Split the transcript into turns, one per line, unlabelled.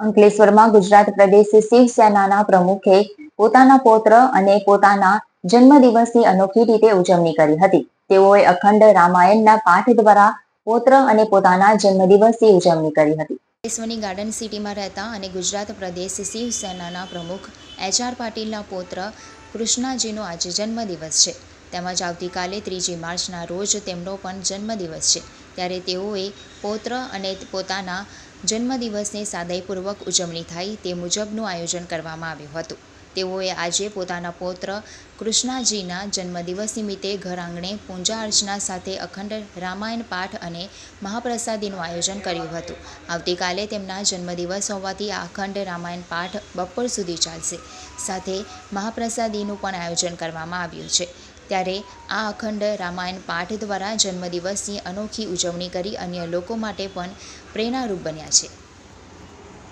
અંકલેશ્વરમાં ગુજરાત પ્રદેશ શિવસેનાના પ્રમુખે પોતાના પૌત્ર અને પોતાના જન્મદિવસની અનોખી રીતે ઉજવણી કરી હતી. તેઓએ અખંડ રામાયણના પાઠ દ્વારા પૌત્ર અને પોતાના જન્મદિવસની ઉજવણી કરી હતી.
અંકલેશ્વરની ગાર્ડન સિટીમાં રહેતા અને ગુજરાત પ્રદેશ શિવસેનાના પ્રમુખ એચ આર પાટીલના પૌત્ર કૃષ્ણાજીનો આજે જન્મદિવસ છે. તેમજ આવતીકાલે ત્રીજી માર્ચના રોજ તેમનો પણ જન્મદિવસ છે. ત્યારે તેઓએ પૌત્ર અને પોતાના જન્મદિવસની સાદાઈપૂર્વક ઉજવણી થાય તે મુજબનું આયોજન કરવામાં આવ્યું હતું. તેઓએ આજે પોતાના પૌત્ર કૃષ્ણાજીના જન્મદિવસ નિમિત્તે ઘર આંગણે પૂજા અર્ચના સાથે અખંડ રામાયણ પાઠ અને મહાપ્રસાદીનું આયોજન કર્યું હતું. આવતીકાલે તેમના જન્મદિવસ હોવાથી આ અખંડ રામાયણ પાઠ બપોર સુધી ચાલશે. સાથે મહાપ્રસાદીનું પણ આયોજન કરવામાં આવ્યું છે. ત્યારે આ અખંડ રામાયણ પાઠ દ્વારા જન્મદિવસની અનોખી ઉજવણી કરી અન્ય લોકો માટે પણ પ્રેરણારૂપ બન્યા છે.